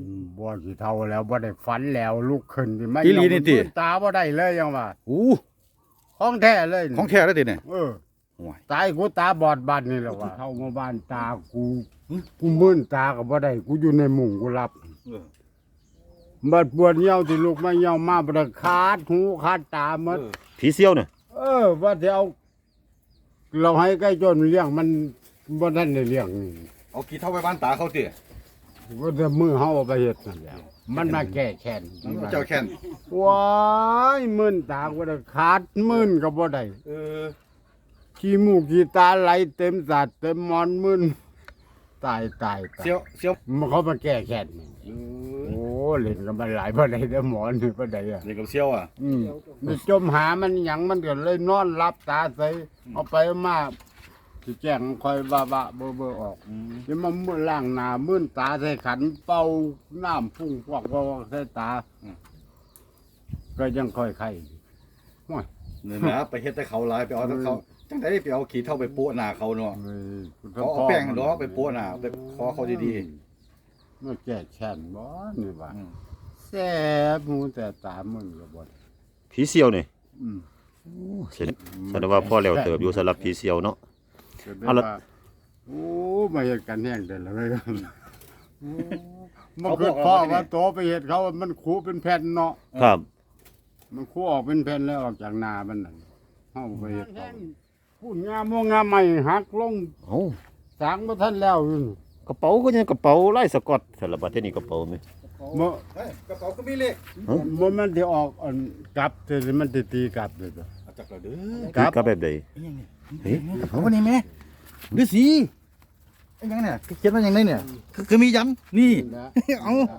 อืมบ่สิเท่าแล้วบ่ได้ฝันแล้วลุกขึ้นที่ไม่อีหลีนี่ติยอมตาบ่ได้เลยยังว่าอู้ของแท้เลยนี่ของแท้แล้วติเนี่ย เออโอ้ยตายกูตาบอดบัดนี่แหละว่าเข้ามาบ้านตากูกูมึนตาก็บ่ได้กูอยู่ในมุ้งกูหลับ บัดปวดเหี่ยวที่ลูกมาเหี่ยวมาบ่ได้ขาดหูขาดตาหมด ผีเซี่ยวเนี่ยเออ ว่าจะเอาเราให้ใกล้จนเลี้ยงมันบ่ทันได้เลี้ยงนี่เอากี่เท่าไปบ้านตาเขาติ ก็จะมือเฮาเอาไปเฮ็ดนั่นแหละมันมาแก้แค้นเจ้าแค้นว้ายมึนตาก็ได้ขาดมึนก็บ่ได้เออขี้มูกขี้ตาไหลเต็มสาดเต็มหมอนมึนตายตายตายเสียวเสียวมันเขามาแก้แค้นนี่เออโอ้เล่นกันมาหลายบ่ได้เด้อหมอนนี่บ่ได้อะนี่กับเสียวอะอืมมันจมหามันหยังมันก็เลยนอนรับตาใส่เอาไปเอามา สิแจ้งคอยบาบะเบอเบอออกอืมเดี๋ยวมันมือล่างหน้ามื่นตาใส่ขันเป่าน้ำพุ่งพวกพวกใส่ตา ก็ยังค่อยไข่นี่นะไปเฮ็ดแต่เขาหลายไปเอาแต่เขาจังไดไปเอาขี้เท่าไปโปะหน้าเขาเนาะเอ้ยคุณเขาเอาแป้งดอกไปโปะหน้าไปขอเขาดีเมื่อแก่แช่นบ่นี่ว่าๆอืมแซ่บหูแต่ตามึงก็บ่ผีเซี่ยวเนี่ยอืมแสดงแสดงว่าพ่อแล้วเติบอยู่สำหรับผีเซี่ยวเนาะ ก็ได้เอาละ ว่าโอ้มาเฮ็ดกันแห้งแต่ละเลยโอ้มันคือพ่อว่าโตไปเฮ็ดเขามันคูเป็นแผ่นเนาะครับ มันคูออกเป็นแผ่นแล้วออกจากนามันนั่นเฮาไปเฮ็ดเขาพูดงามบ่งามใหม่หักลงเอ้าสางบ่ทันแล้วอยู่นี่กระเป๋าก็ยังกระเป๋าลายสก๊อตสารบัดเทนี่กระเป๋าไหมบ่เฮ้ยกระเป๋าก็มีเลขบ่มันสิออกอันกลับแต่มันสิตีกลับเลยตัวเอาจักแล้วเด้อครับกับแบบใดเฮ้ย กระเป๋าคนนี้แม่ฤาษีไอ้ยังเนี่ยเขียนว่าอย่างไรเนี่ยคือคือมียันนี่เอาบ่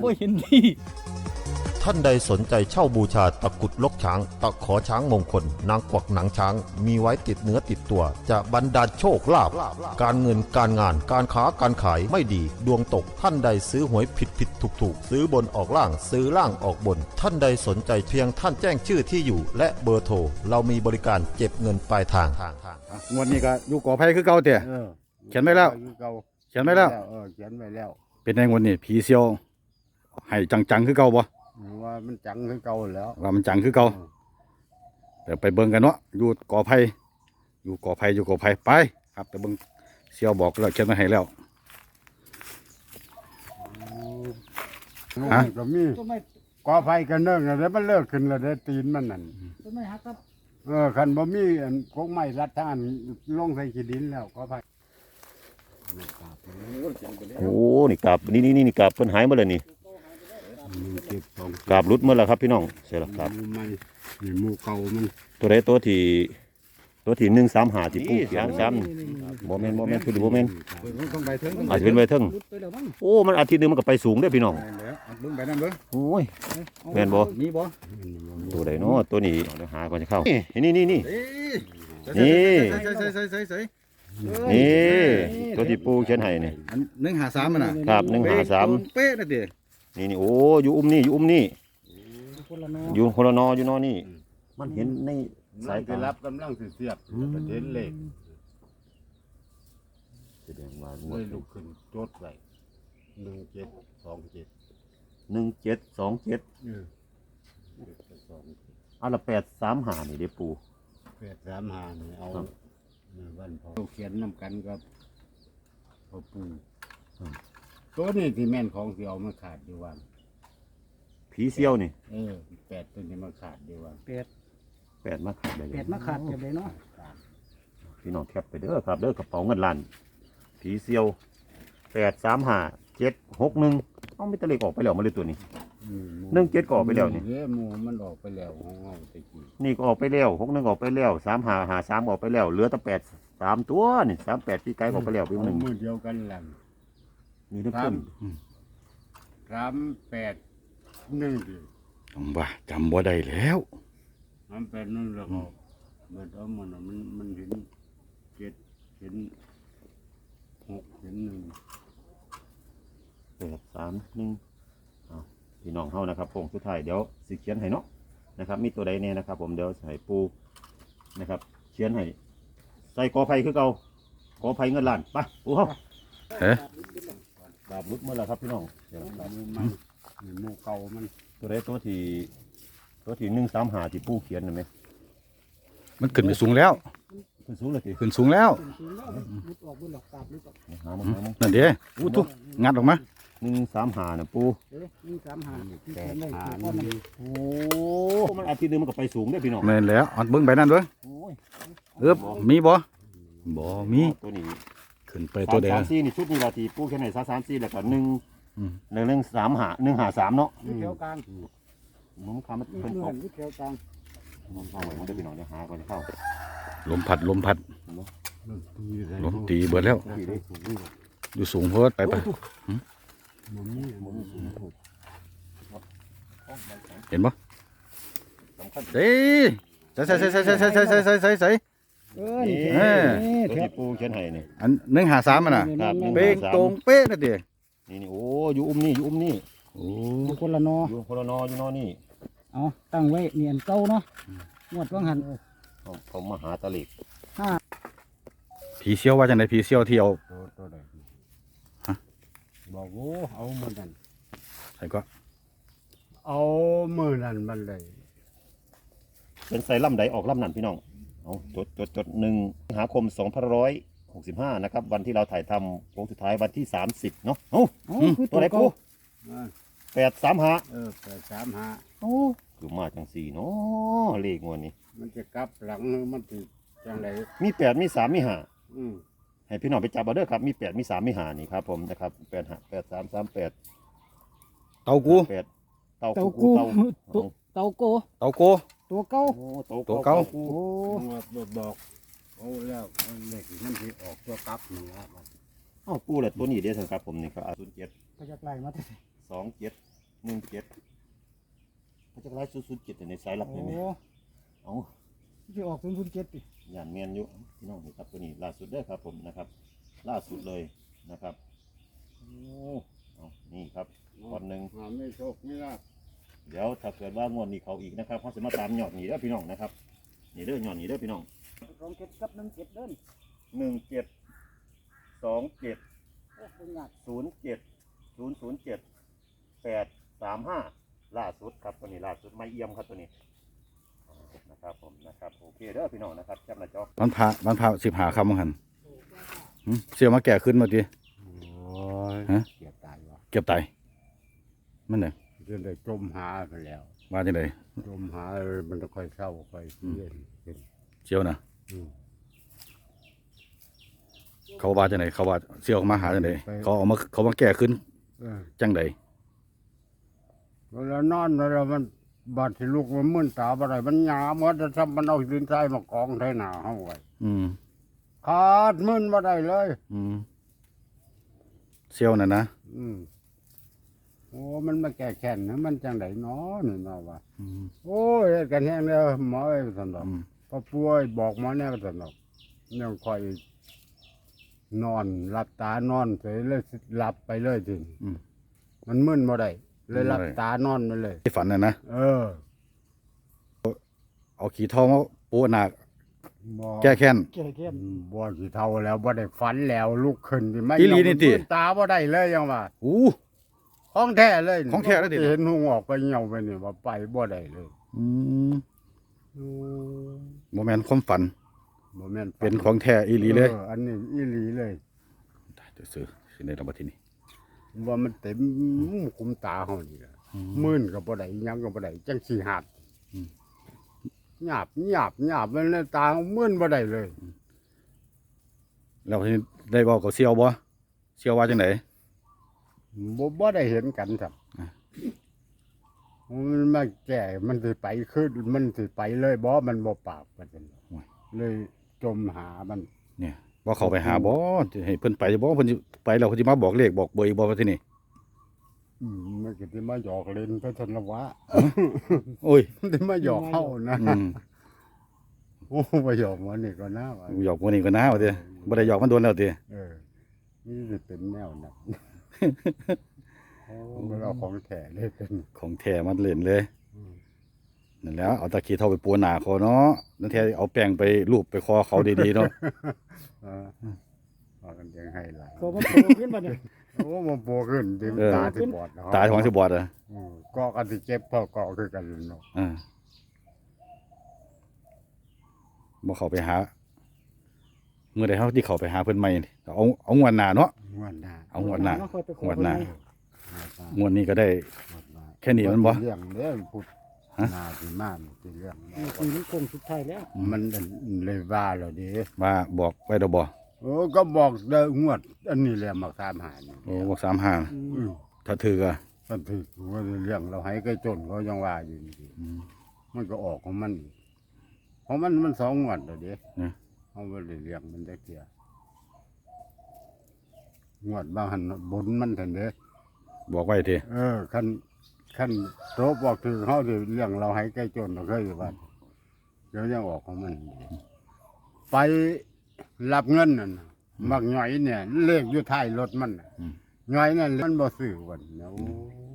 โอ้ยเห็นดี ท่านใดสนใจเช่าบูชาตะกรุดลกช้าง ตะขอช้างมงคล นางกวักหนังช้าง มีไว้ติดเนื้อติดตัว จะบรรดาลโชคลาภการเงินการงานการค้าการขายไม่ดี ดวงตกท่านใดซื้อหวยผิดผิดถูกถูกซื้อบนออกล่างซื้อล่างออกบน ท่านใดสนใจเพียงท่านแจ้งชื่อที่อยู่ และเบอร์โทรเรามีบริการเก็บเงินปลายทางงวดนี้ก็อยู่ก่อไผ่คือเก่าเตี่ยเออเขียนไว้แล้วเก่าเขียนไว้แล้ว เออเขียนไว้แล้ว เป็นไงงวดนี้ผีเซียวให้จังๆคือเก่าบ่ ว่ามันจังคือเก่าแล้วว่ามันจังคือเก่าเดี๋ยวไปเบิ่งกันเนาะอยู่ก่อไผ่อยู่ก่อไผ่อยู่ก่อไผ่ไป ครับ แต่เบิ่งเซียวบอกแล้วเขียนมาให้แล้วฮะก็มีกอไฟกันเนิ่งแล้วมันเลิกขึ้นแล้วได้ตีนมันนั่นต้นไม้หักครับเออคันบ่มีอันกกไม้รัดทานลงใส่ขี้ดินแล้วกอไฟโอ้นี่กาบนี่นี่นี่กาบเพิ่นหายหมาเลยนี่หนึ่ง เจ็ดสองกาบหลุดหมาแล้วครับพี่น้องเสร็จแล้วครับหมูใหม่นี่หมูเก่ามันตัวใดตัวที่ตัวที่หนึ่งสามหาที่ปูเขียนซ้ำโมเมนต์โมเมนต์คือโมเมนต์เบิ่งต้องไปถึงอาจจะเป็นใบเทิงรุดไปแล้วมั้งโอ้มันอาทิตย์หนึงมันก็ไปสูงได้อพี่น้องเบิ่งไปนั่นเบิ่งโอ้ย แม่นบ่ มีบ่ตัวใดเนาะตัวนี้เดี๋ยวหาก่อนจะเข้านี่นี่นี่ เอ้ยนี่ ใส่ใส่ใส่ใส่ใส่นี่ตัวที่ปูเขียนให้นี่อันหนึ่งหาสามมันน่ะครับหนึ่งหาสามเป๊ะนะเด้ นี่นี่โอ้อยู่อุ้มนี่อยู่อุ้มนี่คนละนออยู่คนละนออยู่นอนี่ มันเห็นในสาสายยไปตารับกำลังสิเสียบประเด็นเลขแสดงว่าเลยลุกขึ้นจดไว้หนึ่งเจ็ดสองเจ็ดหนึ่งเจ็ดสองเจ็ดเออสองอันละแปดสามหานี่เด้อปูแปดสามห้านี่เอาครับในวันพอเขียนน้ำกันกับพ่อปู่ ตัวนี้ที่แม่นของที่เอามาขาดดีวันผีเซี่ยวนี่เออแปดตัวนี้มาขาดดีวันแปดแปดมาขาดได้เลแปยดมาขาดกันเลยเนาะพี่น้องแคปไปเด้อครับเด้อกระเป๋าเงินล้านผีเซียวแปดสามห้าเจ็ดหกหนึ่งเอาไม่ตะเลกออกไปแล้วมาเลยตัวนี้ อืมหนึ่งเจ็ดก็ออกไปแล้วนี่เอ้หมูมันออกไปแล้วของเราตะกี้นี่ก็ออกไปแล้วหกหนึ่งออกไปแล้วสามห้าหาสามออกไปแล้วเหลือแต่แปดสามตัวนี่สามแปดพี่ไก่ออกไปแล้วพี่หนึ่งเอามือเดียวกันแหละ มีทั้งสาขึ้มนสามแปดหนึ่งดิต้องว่าจำบ่ได้แล้ว สามแปดหนึ่งแล้วก็มันเอามันน่ะมันมันเห็นเจ็ดเห็นหกเห็นหนึ่งแปดสามหนึ่งเอาพี่น้องเฮานะครับพงสุดท้ายเดี๋ยวสิเขียนให้เนาะนะครับมีตัวใดเนี่ยนะครับ ผมเดี๋ยวใส่ปูนะครับเขียนให้ใส่กอไผ่คือเก่ากอไผ่เงินล้านไปปูเฮาเอ๊ะ ดาบรุดเมื่อไรครับพี่น้องเดี๋ยวหมูมันนี่หมูเก่ามัน ตัวใดตัวที่ตัวที่หนึ่งสามหาที่ผู้เขียนน่ะไหมมันขึ้นไปสูงแล้วคือสูงเลยทีขึ้นสูงแล้วจริงๆแล้วลุดออกบุญหลอกตาบลุดออกหามาหามานั่นเด้อู้ทุงัดออกมาหนึ่งสามหาน่ะปูเอ๊ะนี่สามหาที่แปเขียดนไว้หาถูกข้อมันนี่โอ้มันอาทิตย์หนึงมันก็ไปสูงได้อพี่น้องแม่นแล้วเอัดเบิ่งไปนั่นเด้อโอ้ยเอิบมีบ่บ่มีตัวนี้ ขึ้นไปตัวใดสามสี่นี่ชุดนี้เราทีปูแค่ไหนสามสามสี่แล้วก็หนึ่งอืมหนึ่งหนึ่งสามหาหนึ่งหาสามเนาะนี่แถวกลางมุมคำมันนี่เพิ่นเหมือออกนที่แถวกลางมุมเข้าไว้มันได้อพี่น้องเดี๋ยวหาก่อนเข้าลมพัดลมพัดตีได้ลมตีเบิดแล้วทีนี้อยู่สูงโพดไปไปมันมีมุมสูงถูกเห็นบ่สำคัญเฮ้ยใส่ใส่ใส่ใส่ใส่ใส่ใส่ใส่ใส่ใส่ใส่ เออนี่นี่แถวเออ นี่ตัวแถวที่ปูเขียนให้นี่ อันหนึ่งหาสามมันน่ะครับ เป้งตรงเป๊ะนั่นเด้นี่นี่โอ้อยู่อุ้มนี่อยู่อุ้มนี่โอ้อยู่คนละนออยู่คนละนออยู่นอนี่เอาตั้งไว้เนียนเก่าเนาะงวดว่างหันเอาผมมาหาตะลิกผีเสียวว่าจังไดผีเสียวที่เอาตัวตัวใดฮะบอกโอ้เอามันนั่นใส่ก็เอามือนั่นมันเลยเป็นใส่ลำใดออกลำนั่นพี่น้อง เอาจดจดจดหนึ่งสิงหาคมสองพันร้อยหกสิบห้านะครับ วันที่เราถ่ายทำโค้งสุดท้ายวันที่สามสิบเนาะเอ้าเอาคือตัวไหนเก่าปูอ่าแปดสามหาเออแปดสามห้าโอ้คือมาจังสี่เนาะเลขงวดนี้ มันจะกลับหลังมันติจังไดมีแปดมีสามมีห้า อืมให้พี่น้องไปจับเอาเด้อครับ มีแปดมีสามมีห้านี่ครับผมนะครับแปดห้าแปดสามสามแปดเตากูแปดเต่าเต่ากูกูเต่าตัวเต่าโก เตาโก ตัวเก่า โอ้เต่าตัวเก่ากูโอ้บอกบอกเอาแล้วเด็กนั่นที่ออกตัวกลับนี่ครับเอ้าปูแหละตัวนี้เด้อครับผมนี่ครับศูนย์เจ็ดพยักไล่มาแต่สองเจ็ดหนึ่งเจ็ดพระเจ้าไล่ศูนย์เจ็ดในสายลับโอ้เห็นไหมเอา ที่ออกศูนย์ศูนย์เจ็ดดิย่านเมียนอยู่พี่น้องนี่ครับตัวนี้ล่าสุดเด้อครับผมนะครับ ล่าสุดเลยนะครับโอ้เอานี่ครับคนหนึ่งหาไม่โชคไม่ลาบ เดี๋ยวถ้าเกิดว่างวดนี้เขาอีกนะครับเขาจะมาตามยอดนี่เด้อพี่น้องนะครับนี่เด้อยอดนี่เด้อพี่น้องสองเจ็ดกับหนึ่งเจ็ดเดินหนึ่งเจ็ดสองเจ็ดโอ้เป็นยากศูนย์เจ็ดศูนย์ศูนย์เจ็ดแปดสามห้าล่าสุดครับตัวนี้ล่าสุดไม่เอี่ยมครับตัวนี้นะครับผมนะครับโอเคเด้อพี่น้องนะครับแคปหน้าจอมันพามันพาสิบหาคำมั้งหันหึเสียวมาแก่ขึ้นมาดิโอ้ยฮะเกียดตายวะเก็บไตมันเนี่ย จนได้จมหาไปแล้วว่าจังไดจมหาเลยมันจะค่อยเศร้าค่อยเย็นเป็นเสียวนะอืมเขาว่าจังไดเขาว่าเสียวมาหาจังไดเขาเอามาเขามาแก่ขึ้นเออจังไดเวลานอนเวลามันบาดที่ลูกมันมึนตาอะไรมันหยาหมดจะทำมันเอาดินทรายมากองไทหนาเฮาไว้อืมขาดมึนมาได้เลย อืมเสียวน่ะนะอืมโอ้มันมาแก่แค้นนะมันจังไดเนาะนี่เนาะว่าอืมโอ้ยเฮ็ดกันแห้งแล้วหมอไอ้สันดอกอืมพอป่วยบอกหมอเนี่ยก็สันดอกยังคอยนอนหลับตานอนเสยเลยหลับไปเลยทีนี้อืม มันมึนบ่ได้เลยหลับตานอนไปเลย ที่ฝันน่ะนะเออเอาขี้ทองมาปูหนักบ่แก้แค้นเกี่ยวเข้มอืมบ่สิเท่าแล้วบ่ได้ฝันแล้วลุกขึ้นที่ไม่อีหลีนี่ติยอมตาบ่ได้เลยยังว่าอู้ ของแท้เลยนี่ของแท้เลยติเห็นหุงออกไปเหี่ยวไปนี่ว่าไปบ่ได้เลยอืมอืมบ่แม่นความฝัน บ่แม่นฝัเป็นของแท้อีหลีเลยอออันนี้อีหลีเลยเดี๋ยวซื้อสิในระบัดที่นี่ว่ามันเต็มคุมตาเฮานี่ล่ะอืมมื่นก็บ่ได้หยังก็บ่ได้จังสิหัดอืมหยาบหยาบหยาบมันเลยตามื่นบ่ได้เลย แล้วทีนี้ได้บอกกับเซียวบ่เซียวว่าจังได บ่บ่ได้เห็นกันครับอะมันมาแก่มันสิไปขึ้นมันสิไปเลยบ่มันบ่ปากมันเป็นเลยจมหามัน เนี่ยว่าเขาไปหาบ่จะให้เพิ่นไปบ่เพิ่นสิไปแล้วเพิ่นสิมาบอกเลขบอกเบอร์อีกบ่ว่าที่นี่อืมมันก็สิมาหยอกเล่นไปทันละวะโอ้ยมันสิมาหยอกเฮานะอืมโอ้บ่หยอกมันนี่ก็น่าว่าหยอกมื้อนี้ก็นะว่าติบ่ได้หยอกมันโดนแล้วติเออนี่สิเป็นแนวนั้น โอ้มันเอาของแท้เลยเป็นของแท้มาเล่นเลยอืมนั่นแหล้วเอาตะกี้เท่าไปปูหน้าเขาเนาะนั่นแท้เอาแป้งไปรูปไปคอเขาดีๆเนาะเออเอากันยังให้หลายโตมันโตขึ้นมาเนี่ยโอ้บ่โปขึ้นดิเออตาที่บอดเนะตาของสิบอดอะอืมก็กันสิเจ็บพอเกาะคือกันเนาะอ่าบ่เข้าไปหา เมื่อใดเฮาที่เข้าไปหาเพิ่นใหม่นี่เอาเอางวดหน้าเนาะง วดหน้าเอางวดหน้า ค่อยไปของวดหน้าเพิ่นงวดนี้ก็ได้ งวดหน้าแค่นี้มันบ่ เรื่องเด้อพุทธฮะหน้าสิมามันสิเรื่องนี่คือนี่คงสุดท้ายแล้วมันเลยว่าแล้วเดิว่าบอกไว้ดอกบ่โอ้ก็บอกเด้องวด อันนี้แหละมักตามหานี่โอ้บอกสามห้าอือถ้าถือก็มันถือว่าเรื่องเราให้ใกล้จนเขายังว่าอยู่นี่อืมมันก็ออกของมันอีกของมันมันสองงวดแล้วเด้นะเขาบ่ได้เลี้ยงมันได้เทีย งวดบางหันบนมันทันเด้บอกไว้ทีเออคันคันโตบอกถึงเขาสิเลี้ยงเราให้ใกล้จนเราเคยอยู่บ้านเดี๋ยวยังออกของมัน ไปรับเงินนั่นน่ะมักหน่อยเนี่ย เลขอยู่ท้ายรถมันน่ะหน่อยนั่นมันบ่ซื้อวันเนี่ยโ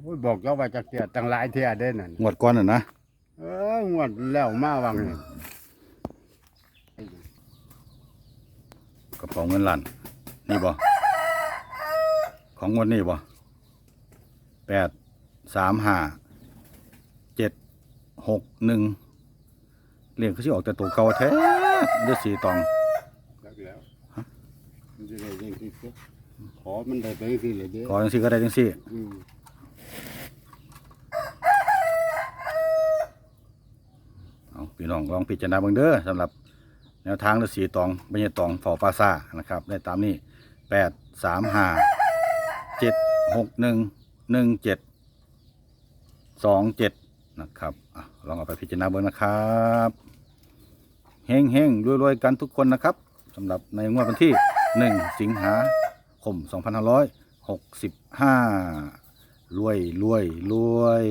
อ้ยบอกเจ้าว่าจักเทียตั้งหลายเทียได้นั่นงวดก่อนน่ะนะเอองวดแล้วมาวังนี่กระเป๋าเงินล้านนี่บ่ ของงวดนี้บ่แปดสามห้าเจ็ดหกหนึ่งเรียกเขาสิออกแต่ตัวเก่าแท้เดือสีตองจักแล้วมันจะได้ยังที่เสียขอมันได้ไปที่เลยเด้ขอจังซี่ก็ได้จังซี่อืมเอาพี่น้องลองพิจารณาเบิ่งเด้อสำหรับแนวทางฤาษีตองไม่ใช่ตองเฝ้าปราซ่านะครับ ได้ตามนี้แปดสามห้า เจ็ดหกหนึ่งหนึ่งเจ็ดสองเจ็ดนะครับอลองเอาไปพิจารณาเบิ่งนะครับเฮงเฮงรวยรวยๆกันทุกคนนะครับสำหรับในงวดวันที่หนึ่งสิงหาคมสองพันห้าร้อยหกสิบห้ารวยรวยรวย